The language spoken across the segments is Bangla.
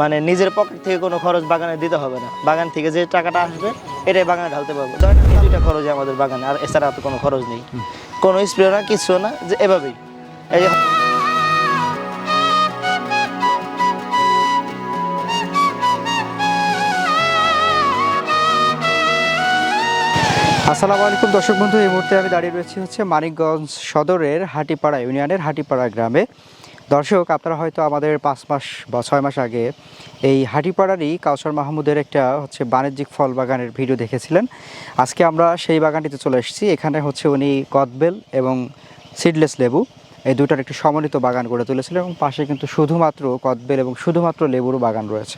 মানে নিজের পকেট থেকে কোনো খরচ বাগানে দিতে হবে না। বাগান থেকে যে টাকাটা আসবে এটাই বাগানে ঢালতে পারব। ধরেন এই দুইটা খরচ আমাদের বাগানে আর এছাড়া তো কোনো খরচ নেই। কোনো স্প্রে না কিছু না যে এভাবেই। এই যে আসসালামু আলাইকুম দর্শক বন্ধু এই মুহূর্তে আমি দাঁড়িয়ে রয়েছি হচ্ছে মানিকগঞ্জ সদরের হাটিপাড়া ইউনিয়নের হাটিপাড়া গ্রামে। দর্শক, আপনারা হয়তো আমাদের পাঁচ মাস বা ছয় মাস আগে এই হাটিপাড়ারই কাউসার মাহমুদের একটা হচ্ছে বাণিজ্যিক ফল বাগানের ভিডিও দেখেছিলেন। আজকে আমরা সেই বাগানটিতে চলে এসেছি। এখানে হচ্ছে উনি কদবেল এবং সিডলেস লেবু, এই দুটার একটি সমন্বিত বাগান গড়ে তুলেছিলেন এবং পাশে কিন্তু শুধুমাত্র কদবেল এবং শুধুমাত্র লেবুরও বাগান রয়েছে।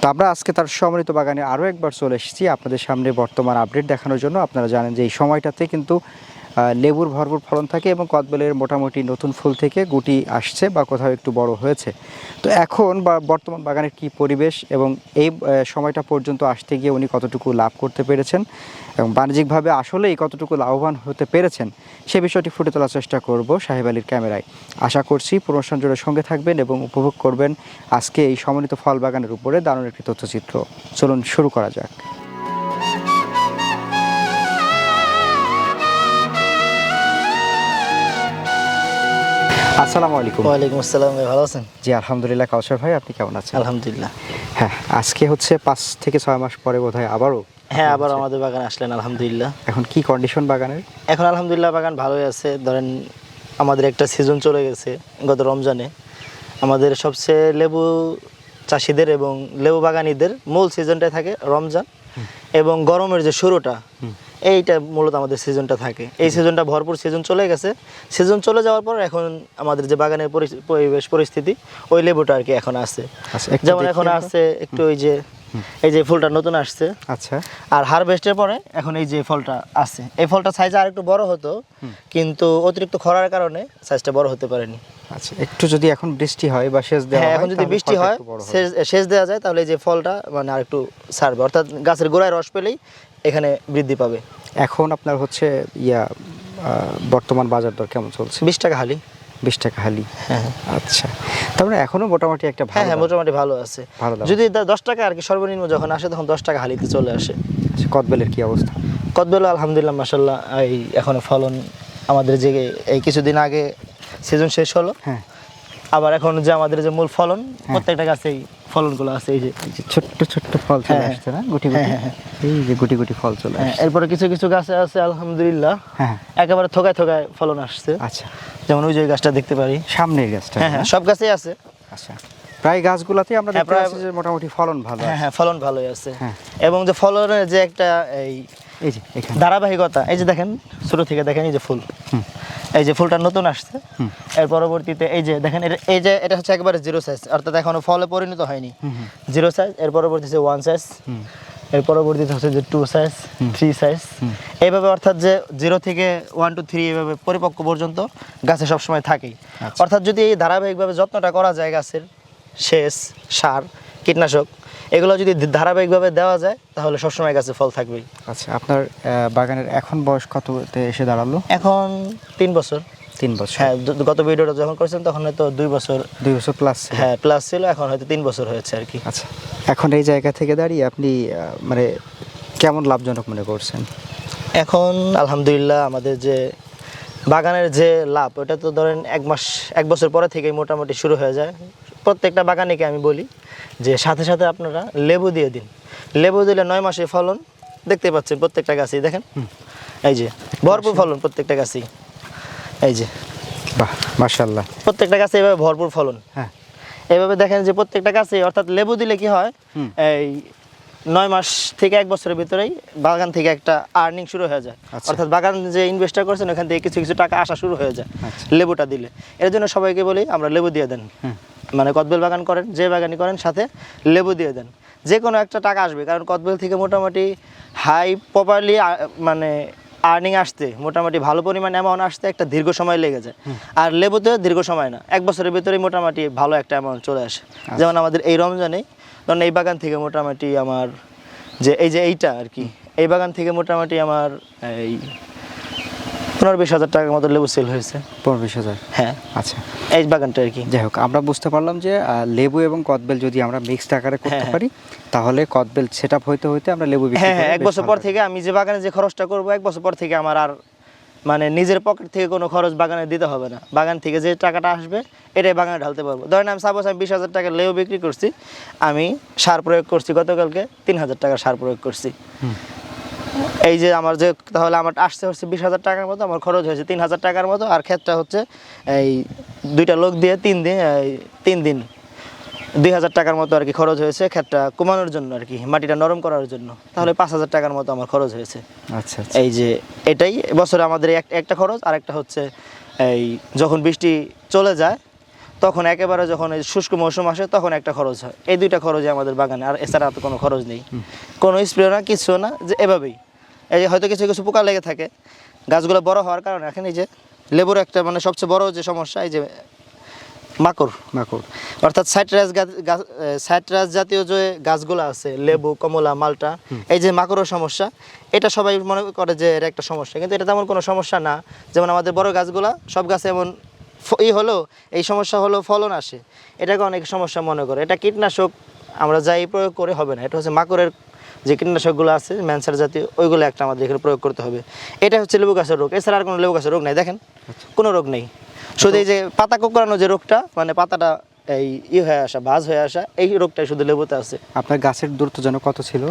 তো আমরা আজকে তার সমন্বিত বাগানে আরও একবার চলে এসেছি। আপনাদের সামনে বর্তমান আপডেট দেখানোর জন্য আপনারা জানেন যে এই সময়টাতে কিন্তু লেবুর ভরপুর ফলন থাকে এবং কদবেলের মোটামুটি নতুন ফুল থেকে গুটি আসছে বা কোথাও একটু বড় হয়েছে। তো এখন বা বর্তমান বাগানের কি পরিবেশ এবং এই সময়টা পর্যন্ত আসতে গিয়ে উনি কতটুকু লাভ করতে পেরেছেন এবং বাণিজ্যিকভাবে আসলেই কতটুকু লাভবান হতে পেরেছেন সে বিষয়টি ফুটে তোলার চেষ্টা করব সাহেব আলীর ক্যামেরায়। আশা করছি প্রমোশন জোরের সঙ্গে থাকবেন এবং উপভোগ করবেন আজকে এই সমন্বিত ফল বাগানের উপরে দারুণ একটি তথ্যচিত্র। চলুন শুরু করা যাক। আসসালামু আলাইকুম। ওয়ালাইকুম আসসালাম ভাই ভালো আছেন? জি আলহামদুলিল্লাহ কাউসার ভাই আপনি কেমন আছেন? আলহামদুলিল্লাহ। হ্যাঁ আজকে হচ্ছে পাঁচ থেকে ছয় মাস পরে বোধহয় আবারও হ্যাঁ আবার আমাদের বাগান আসলেন আলহামদুলিল্লাহ। এখন কি কন্ডিশন বাগানের? এখন আলহামদুলিল্লাহ বাগান ভালোই আছে। ধরেন আমাদের একটা সিজন চলে গেছে গত রমজানে। আমাদের সবচেয়ে লেবু চাষিদের এবং লেবু বাগানিদের মূল সিজনটা থাকে রমজান এবং গরমের যে শুরুটা এইটা মূলত আমাদের সিজনটা থাকে। এই সিজনটা ভরপুর সিজন চলে গেছে। সিজন চলে যাওয়ার পর এখন আমাদের যে বাগানের পরিবেশ পরিস্থিতি ওই লেবুটা আর কি এখন আছে। আচ্ছা, যেমন এখন আছে একটু ওই যে এই যে ফুলটা নতুন আসছে। আচ্ছা। আর হারভেস্টের পরে এখন এই যে ফলটা আছে। এই ফলটা সাইজ আর একটু বড় হতো কিন্তু অতিরিক্ত খরার কারণে সাইজটা বড় হতে পারেনি। আচ্ছা একটু যদি এখন বৃষ্টি হয় বা সেচ দেওয়া হ্যাঁ হয় এখন যদি বৃষ্টি হয় সেচ দেওয়া যায় তাহলে এই যে ফলটা মানে আর একটু ছাড়বে অর্থাৎ গাছের গোড়ায় রস পেলেই এখানে বৃদ্ধি পাবে? এখন আপনার হচ্ছে ইয়া বর্তমান বাজার দর কেমন চলছে? বিশ টাকা হালি। বিশ টাকা হালি। হ্যাঁ আচ্ছা। তারপরে এখনও মোটামুটি একটা হ্যাঁ ভালো হ্যাঁ মোটামুটি ভালো আছে। ভালো যদি দশ টাকা আর কি সর্বনিম্ন যখন আসে তখন দশ টাকা হালিতে চলে আসে। আচ্ছা, কদবেলের কি অবস্থা? কদবেলা আলহামদুলিল্লাহ মাসাল্লাহ এই এখনও ফলন আমাদের যে এই কিছুদিন আগে সিজন শেষ হলো। হ্যাঁ। আবার এখন যে আমাদের যে মূল ফলন প্রত্যেকটা গাছেই ফলনগুলো আছে এই যে ছোট্ট ছোট্ট ফল চলে হ্যাঁ, আসছে না? গুটি গুটি? হ্যাঁ, হ্যাঁ, এই যে গুটি গুটি ফল চলে আসছে। এরপরে কিছু কিছু গাছে আছে আলহামদুলিল্লাহ। হ্যাঁ একেবারে থোকায় থোকায় ফলন আসছে। আচ্ছা। যেমন ওই যে গাছটা দেখতে পারি। সামনের গাছটা হ্যাঁ সব গাছেই আছে। আচ্ছা। প্রায় গাছগুলাতে আমরা দেখতে পাচ্ছি যে মোটামুটি ফলন ভালো হ্যাঁ হ্যাঁ ফলন ভালোই আছে। এবং যে ফলনের যে একটা এই এই যে ধারাবাহিকতা এই যে দেখেন শুরু থেকে দেখেন এই যে ফুল। এই যে ফুলটা নতুন আসছে। এর পরবর্তীতে এই যে দেখেন এটা- এই যে এটা হচ্ছে একবারে জিরো সাইজ অর্থাৎ এখনও ফলে পরিণত হয়নি। জিরো সাইজ এর পরবর্তীতে ওয়ান সাইজ এর পরবর্তীতে হচ্ছে যে টু সাইজ থ্রি সাইজ এইভাবে অর্থাৎ যে জিরো থেকে ওয়ান টু থ্রি এইভাবে পরিপক্ক পর্যন্ত গাছে সবসময় থাকেই। আচ্ছা। অর্থাৎ যদি এই ধারাবাহিকভাবে যত্নটা করা যায় গাছের সেচ সার কীটনাশক এগুলো যদি ধারাবাহিকভাবে দেওয়া যায় তাহলে সবসময় গাছে ফল থাকবেই। আচ্ছা আপনার বাগানের এখন বয়স কততে এসে দাঁড়াল? এখন তিন বছর। তিন বছর। হ্যাঁ গত ভিডিওটা যখন করেছেন তখন হয়তো দুই বছর। দুই বছর প্লাস হ্যাঁ প্লাস ছিল এখন হয়তো তিন বছর হয়েছে আর কি। আচ্ছা এখন এই জায়গা থেকে দাঁড়িয়ে আপনি মানে কেমন লাভজনক মনে করছেন? এখন আলহামদুলিল্লাহ আমাদের যে বাগানের যে লাভ ওটা তো ধরেন এক মাস এক বছর পরে থেকেই মোটামুটি শুরু হয়ে যায়। প্রত্যেকটা বাগানিকে আমি বলি যে সাথে সাথে আপনারা লেবু দিয়ে দিন। লেবু দিলে নয় মাসে ফলন দেখতে পাচ্ছেন প্রত্যেকটা গাছেই দেখেন? এই যে ভরপুর ফলন প্রত্যেকটা গাছেই। এই যে। বাহ মার্শাল্লাহ প্রত্যেকটা গাছে এভাবে ভরপুর ফলন। হ্যাঁ। এইভাবে দেখেন যে প্রত্যেকটা গাছে অর্থাৎ লেবু দিলে কি হয় এই নয় মাস থেকে এক বছরের ভিতরেই বাগান থেকে একটা আর্নিং শুরু হয়ে যায়। আচ্ছা। অর্থাৎ বাগান যে ইনভেস্টার করছেন ওখান থেকে কিছু কিছু টাকা আসা শুরু হয়ে যায় আচ্ছা। লেবুটা দিলে। এর জন্য সবাইকে বলি আমরা লেবু দিয়ে দেন। মানে কদবেল বাগান করেন যে বাগানই করেন সাথে লেবু দিয়ে দেন। যে কোনো একটা টাকা আসবে কারণ কদবেল থেকে মোটামুটি হাই প্রপারলি মানে আর্নিং আসতে মোটামুটি ভালো পরিমাণ অ্যামাউন্ট আসতে একটা দীর্ঘ সময় লেগে যায়। আর লেবুতে দীর্ঘ সময় না এক বছরের ভিতরেই মোটামুটি ভালো একটা অ্যামাউন্ট চলে আসে। যেমন আমাদের এই রমজানে ধরুন এই বাগান থেকে মোটামুটি আমার যে এই যে এইটা আর কি এই বাগান থেকে মোটামুটি আমার এই পনেরো বিশ হাজার টাকার মতো লেবু সেল হয়েছে। পনেরো বিশ হাজার? হ্যাঁ। আচ্ছা। এই বাগানটা আর কি। যাই হোক আমরা বুঝতে পারলাম যে লেবু এবং কদবেল যদি আমরা মিক্সড আকারে করতে হ্যাঁ, পারি তাহলে কদবেল সেট আপ হইতে হইতে আমরা লেবু হ্যাঁ হ্যাঁ এক বছর পর থেকে আমি যে বাগানে যে খরচটা করব এক বছর পর থেকে আমার আর মানে নিজের পকেট থেকে কোনো খরচ বাগানে দিতে হবে না। বাগান থেকে যে টাকাটা আসবে এটাই বাগানে ঢালতে পারব। ধরেন আমি সাপোজ আমি বিশ হাজার টাকা লেউ বিক্রি করছি আমি সার প্রয়োগ করছি গতকালকে তিন হাজার টাকা সার প্রয়োগ করছি। এই যে আমার যে তাহলে আমার আসতে হচ্ছে বিশ হাজার টাকার মতো আমার খরচ হয়েছে তিন হাজার টাকার মতো আর ক্ষেতটা হচ্ছে এই দুইটা লোক দিয়ে তিন দিন তিন দিন দুই হাজার টাকার মতো আর কি খরচ হয়েছে ক্ষেতটা কমানোর জন্য আর কি মাটিটা নরম করার জন্য। তাহলে পাঁচ হাজার টাকার মতো আমার খরচ হয়েছে। আচ্ছা আচ্ছা। এই যে এটাই বছরে আমাদের এক- একটা খরচ আর একটা হচ্ছে এই যখন বৃষ্টি চলে যায় তখন একেবারে যখন এই শুষ্ক মৌসুম আসে তখন একটা খরচ হয়। এই দুইটা খরচই আমাদের বাগানে আর এছাড়া তো কোনো খরচ নেই। কোনো স্প্রে না কিছু না যে এভাবেই। এই যে হয়তো কিছু কিছু পোকা লেগে থাকে। গাছগুলো বড় হওয়ার কারণে এখন এই যে লেবুর একটা মানে সবচেয়ে বড় যে সমস্যা এই যে মাকড়। মাকড়। অর্থাৎ সাইট্রাস গাছ সাইট্রাস জাতীয় যে গাছগুলো আছে লেবু কমলা মালটা এই যে মাকড়ের সমস্যা এটা সবাই মনে করে যে এটা একটা সমস্যা। কিন্তু এটা তেমন কোনো সমস্যা না। যেমন আমাদের বড় গাছগুলা সব গাছে এমন ই হলো এই সমস্যা হলো ফলন আসে। এটাকে অনেক সমস্যা মনে করে। এটা কীটনাশক আমরা যাই প্রয়োগ করে হবে না। এটা হচ্ছে মাকড়ের যে কীটনাশকগুলো আছে ম্যানসার জাতীয় ওইগুলো একটা আমাদের এখানে প্রয়োগ করতে হবে। এটা হচ্ছে লেবু গাছের রোগ। এছাড়া আর কোনো লেবু গাছের রোগ নেই? দেখেন কোনো রোগ নেই। শুধু এই যে পাতা কোকড়ানো যে রোগটা মানে পাতাটা এই ই হয়ে আসা ভাজ হয়ে আসা এই রোগটাই শুধু লেবুতে আছে। আপনার গাছের দূরত্ব যেন কত ছিল?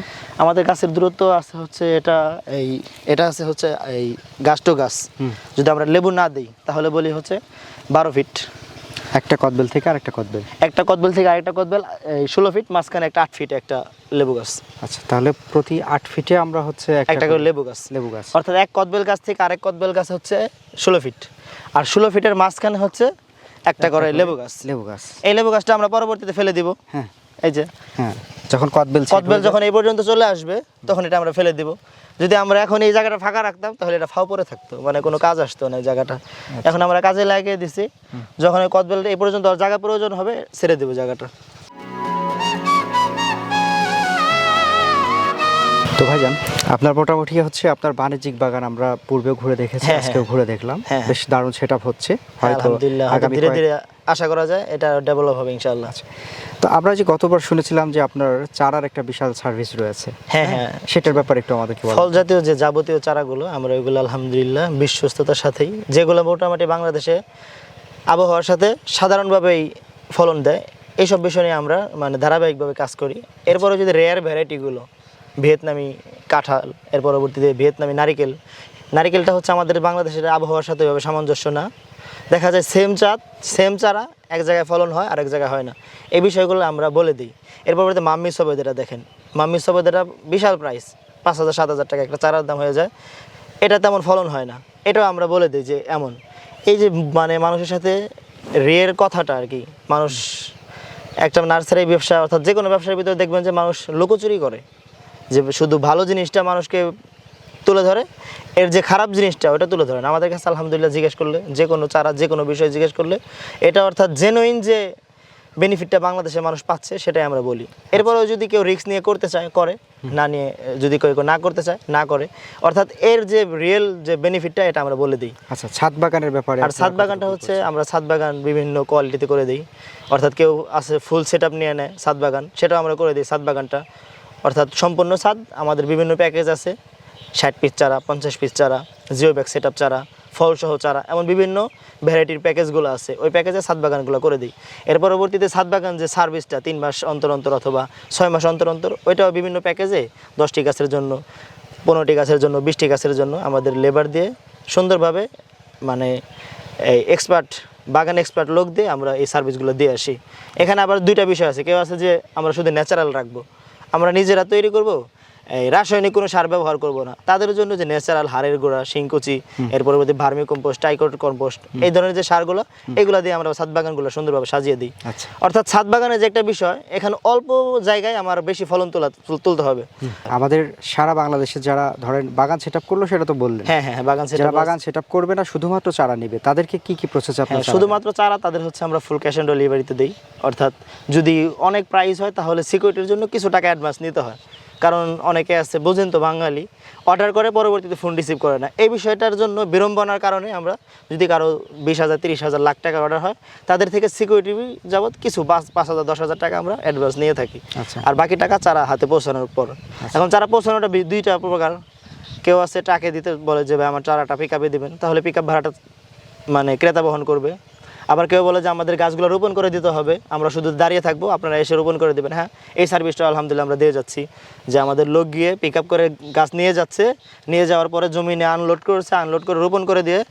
আমাদের গাছের দূরত্ব আছে হচ্ছে এটা এই এটা আছে হচ্ছে এই গাছ। টু গাছ। যদি আমরা লেবু না দিই তাহলে বলি হচ্ছে বারো ফিট। একটা কদবেল থেকে আরেকটা কদবেল। একটা কদবেল থেকে আরেকটা কদবেল এই ষোলো ফিট মাঝখানে একটা আট ফিট একটা লেবু গাছ। আচ্ছা তাহলে প্রতি আট ফিটে আমরা হচ্ছে একটা করে লেবু গাছ। লেবু গাছ। অর্থাৎ এক কদবেল গাছ থেকে আরেক কদবেল গাছ হচ্ছে ষোলো ফিট। আর ষোলো ফিটের মাঝখানে হচ্ছে একটা করে লেবু গাছ। লেবু গাছ। এই লেবু গাছটা আমরা পরবর্তীতে ফেলে দিব। হ্যাঁ। এই যে। হ্যাঁ। যখন কদবেল কদবেল যখন এই পর্যন্ত চলে আসবে তখন এটা আমরা ফেলে দিব। যদি আমরা এখন এই জায়গাটা ফাঁকা রাখতাম তাহলে এটা ফাও পরে থাকতো। মানে কোনো কাজ আসতো না এই জায়গাটা। এখন আমরা কাজে লাগিয়ে দিছি। যখন এই কদবেল এই পর্যন্ত জায়গা প্রয়োজন হবে ছেড়ে দেবো জায়গাটা। তো ভাইজান আপনার মোটামুটি হচ্ছে আপনার বাণিজ্যিক বাগান আমরা পূর্বে ঘুরে দেখেছি হ্যাঁ, আজকেও হ্যাঁ। ঘুরে দেখলাম। হ্যাঁ, বেশ দারুণ সেট হচ্ছে। আলহামদুলিল্লাহ ধীরে ধীরে আশা করা যায় এটা ডেভেলপ হবে ইনশাআল্লাহ। তো আমরা যে গতবার শুনেছিলাম যে আপনার চারার একটা বিশাল সার্ভিস রয়েছে হ্যাঁ হ্যাঁ? সেটার ব্যাপারে একটু আমাদেরকে ফল জাতীয় যে যাবতীয় চারাগুলো আমরা ওইগুলো আলহামদুলিল্লাহ বিশ্বস্ততার সাথেই যেগুলো মোটামুটি বাংলাদেশে আবহাওয়ার সাথে সাধারণভাবেই ফলন দেয় এইসব বিষয় নিয়ে আমরা মানে ধারাবাহিকভাবে কাজ করি। এরপরে যদি রেয়ার ভ্যারাইটিগুলো ভিয়েতনামি কাঁঠাল, এর পরবর্তীতে ভিয়েতনামি নারিকেল। নারিকেলটা হচ্ছে আমাদের বাংলাদেশের আবহাওয়ার সাথে ওইভাবে সামঞ্জস্য না। দেখা যায় সেম চাঁদ সেম চারা, এক জায়গায় ফলন হয় আর এক জায়গায় হয় না। এই বিষয়গুলো আমরা বলে দিই। এর পরবর্তীতে মাম্মি সবেদাটা দেখেন। মাম্মি সবেদাটা বিশাল প্রাইস পাঁচ হাজার, সাত হাজার টাকা একটা চারার দাম হয়ে যায়। এটা তেমন ফলন হয় না। এটাও আমরা বলে দিই যে এমন। এই যে মানে মানুষের সাথে রের কথাটা আর কি, মানুষ একটা নার্সারি ব্যবসা অর্থাৎ যে কোনো ব্যবসার ভিতরে দেখবেন যে মানুষ লুকোচুরি করে। যে শুধু ভালো জিনিসটা মানুষকে তুলে ধরে এর যে খারাপ জিনিসটা ওটা তুলে ধরে না। আমাদের কাছে আলহামদুলিল্লাহ জিজ্ঞেস করলে যে কোনো চারা যে কোনো বিষয় জিজ্ঞেস করলে এটা অর্থাৎ জেনুইন যে বেনিফিটটা বাংলাদেশের মানুষ পাচ্ছে সেটাই আমরা বলি। এরপরেও যদি কেউ রিস্ক নিয়ে করতে চায় করে না নিয়ে যদি কেউ কেউ না করতে চায় না করে অর্থাৎ এর যে রিয়েল যে বেনিফিটটা এটা আমরা বলে দিই। আচ্ছা ছাদ বাগানের ব্যাপারে আর ছাদ বাগানটা হচ্ছে আমরা ছাদ বাগান বিভিন্ন কোয়ালিটিতে করে দিই। অর্থাৎ কেউ আছে ফুল সেট নিয়ে নেয় ছাদ বাগান সেটাও আমরা করে দিই ছাদ বাগানটা। অর্থাৎ সম্পূর্ণ ছাদ, আমাদের বিভিন্ন প্যাকেজ আছে। ষাট পিস চারা, পঞ্চাশ পিস চারা জিও ব্যাগ সেট চারা ফলসহ চারা, এমন বিভিন্ন ভ্যারাইটির প্যাকেজগুলো আছে। ওই প্যাকেজে ছাদ বাগানগুলো করে দিই। এর পরবর্তীতে ছাদ বাগান যে সার্ভিসটা তিন মাস অন্তর অন্তর অথবা ছয় মাস অন্তর অন্তর, ওইটাও বিভিন্ন প্যাকেজে দশটি গাছের জন্য, পনেরোটি গাছের জন্য, বিশটি গাছের জন্য আমাদের লেবার দিয়ে সুন্দরভাবে মানে এই এক্সপার্ট বাগান এক্সপার্ট লোক দিয়ে আমরা এই সার্ভিসগুলো দিয়ে আসি। এখানে আবার দুইটা বিষয় আছে। কেউ আছে যে আমরা শুধু ন্যাচারাল রাখব। আমরা নিজেরা তৈরি করব? এই রাসায়নিক কোনো সার ব্যবহার করব না। তাদের জন্য যে ন্যাচারাল হাড়ের গোড়া শিংকুচি এর পরবর্তী ভার্মি কম্পোস্ট টাইকোট কম্পোস্ট এই ধরনের যে সারগুলো এগুলো দিয়ে আমরা ছাদ বাগানগুলো সুন্দরভাবে সাজিয়ে দিই। আচ্ছা। অর্থাৎ ছাদ বাগানের যে একটা বিষয় এখানে অল্প জায়গায় আমার বেশি ফলন তোলা তুলতে হবে। আমাদের সারা বাংলাদেশে যারা ধরেন বাগান সেট আপ করল সেটা তো বললেন। হ্যাঁ হ্যাঁ হ্যাঁ, বাগান সেট যারা বাগান সেট আপ করবে না শুধুমাত্র চারা নেবে। তাদেরকে কি কি প্রসেস হ্যাঁ আপনার শুধুমাত্র চারা তাদের হচ্ছে আমরা ফুল ক্যাশ অন ডেলিভারিতে দিই। অর্থাৎ যদি অনেক প্রাইস হয় তাহলে সিকিউরিটির জন্য কিছু টাকা অ্যাডভান্স নিতে হয়। কারণ অনেকে আছে বুঝেন তো বাঙালি অর্ডার করে পরবর্তীতে ফোন রিসিভ করে না। এই বিষয়টার জন্য বিড়ম্বনার কারণে আমরা যদি কারও বিশ হাজার তিরিশ হাজার লাখ টাকা অর্ডার হয় তাদের থেকে সিকিউরিটি যাবৎ কিছু পাঁচ পাঁচ হাজার দশ হাজার টাকা আমরা অ্যাডভান্স নিয়ে থাকি। আচ্ছা। আর বাকি টাকা চারা হাতে পৌঁছানোর পর। এখন চারা পৌঁছানোটা দুইটা প্রকার। কেউ আছে টাকে দিতে বলে যে ভাই আমার চারাটা পিক আপে দেবেন। তাহলে পিক আপ ভাড়াটা মানে ক্রেতা বহন করবে। আবার কেউ বলে যে আমাদের গাছগুলো রোপণ করে দিতে হবে আমরা শুধু দাঁড়িয়ে থাকব আপনারা এসে রোপণ করে দেবেন। হ্যাঁ এই সার্ভিসটা আলহামদুলিল্লাহ আমরা দিয়ে যাচ্ছি। যে আমাদের লোক গিয়ে পিক আপ করে গাছ নিয়ে যাচ্ছে নিয়ে যাওয়ার পরে জমিনে আনলোড করছে আনলোড করে রোপণ করে দিয়ে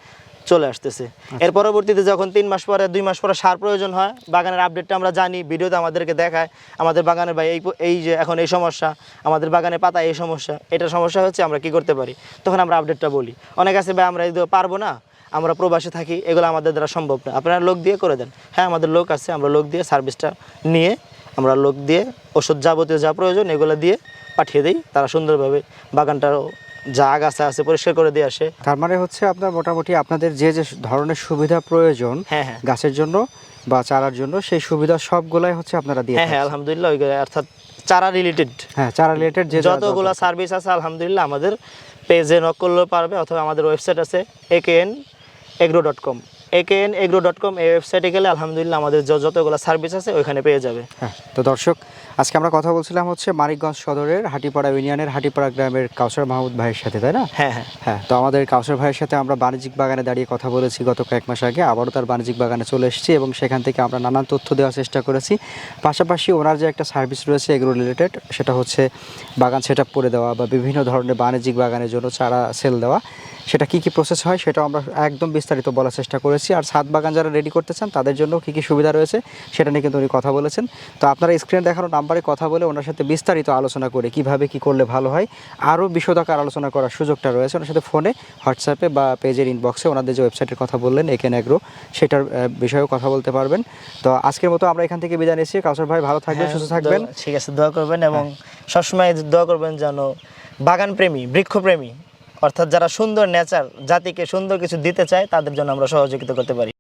চলে আসতেছে। এর পরবর্তীতে যখন তিন মাস পরে দুই মাস পরে সার প্রয়োজন হয় বাগানের আপডেটটা আমরা জানি ভিডিওতে আমাদেরকে দেখায় আমাদের বাগানের ভাই এই এই যে এখন এই সমস্যা আমাদের বাগানে পাতা এই সমস্যা এটা সমস্যা হচ্ছে আমরা কি করতে পারি? তখন আমরা আপডেটটা বলি। অনেক আছে ভাই আমরা এগুলো পারব না আমরা প্রবাসে থাকি এগুলো আমাদের দ্বারা সম্ভব না। আপনারা লোক দিয়ে করে দেন। হ্যাঁ আমাদের লোক আছে আমরা লোক দিয়ে সার্ভিসটা নিয়ে আমরা লোক দিয়ে ওষুধ যাবতীয় যা প্রয়োজন এগুলো দিয়ে পাঠিয়ে দিই। তারা সুন্দরভাবে বাগানটাও যা আগাছা আছে পরিষ্কার করে দিয়ে আসে। তার মানে হচ্ছে আপনার মোটামুটি আপনাদের যে যে ধরনের সুবিধা প্রয়োজন হ্যাঁ হ্যাঁ। গাছের জন্য বা চারার জন্য সেই সুবিধা সবগুলাই হচ্ছে আপনারা দিয়ে হ্যাঁ হ্যাঁ আলহামদুলিল্লাহ ওইগুলো অর্থাৎ চারা রিলেটেড হ্যাঁ চারা রিলেটেড যে যতগুলো সার্ভিস আছে আলহামদুলিল্লাহ আমাদের পেজে নক করলেও পারবে অথবা আমাদের ওয়েবসাইট আছে AKN agro dot com AKN agro dot com এই ওয়েবসাইটে গেলে আলহামদুলিল্লাহ আমাদের যতগুলো সার্ভিস আছে ওইখানে পেয়ে যাবে। হ্যাঁ তো দর্শক আজকে আমরা কথা বলছিলাম হচ্ছে মানিকগঞ্জ সদরের হাটিপাড়া ইউনিয়নের হাটিপাড়া গ্রামের কাউসার মাহমুদ ভাইয়ের সাথে তাই না? হ্যাঁ হ্যাঁ। হ্যাঁ তো আমাদের কাউসার ভাইয়ের সাথে আমরা বাণিজ্যিক বাগানে দাঁড়িয়ে কথা বলেছি গত কয়েক মাস আগে আবারও তার বাণিজ্যিক বাগানে চলে এসেছি এবং সেখান থেকে আমরা নানান তথ্য দেওয়ার চেষ্টা করেছি। পাশাপাশি ওনার যে একটা সার্ভিস রয়েছে এগুলো রিলেটেড সেটা হচ্ছে বাগান সেট করে দেওয়া বা বিভিন্ন ধরনের বাণিজ্যিক বাগানের জন্য চারা সেল দেওয়া। সেটা কি কি প্রসেস হয় সেটাও আমরা একদম বিস্তারিত বলার চেষ্টা করেছি। আর ছাদ বাগান যারা রেডি করতে চান তাদের জন্য কি কি সুবিধা রয়েছে সেটা নিয়ে কিন্তু উনি কথা বলেছেন। তো আপনারা স্ক্রিনে দেখানো নাম্বারে কথা বলে ওনার সাথে বিস্তারিত আলোচনা করে কীভাবে কি করলে ভালো হয় আরও বিশদাকার আলোচনা করার সুযোগটা রয়েছে ওনার সাথে ফোনে হোয়াটসঅ্যাপে বা পেজের ইনবক্সে ওনাদের যে ওয়েবসাইটের কথা বললেন একেন অ্যাগ্রো সেটার বিষয়েও কথা বলতে পারবেন। তো আজকের মতো আমরা এখান থেকে বিদায় নিচ্ছি। কাউসার ভাই ভালো থাকবেন হ্যাঁ, সুস্থ থাকবেন। ঠিক আছে দোয়া করবেন এবং সবসময় দোয়া করবেন যেন বাগান প্রেমী বৃক্ষপ্রেমী অর্থাৎ যারা সুন্দর নেচার জাতিকে সুন্দর কিছু দিতে চায়, তাদের জন্য আমরা সহযোগিতা করতে পারি।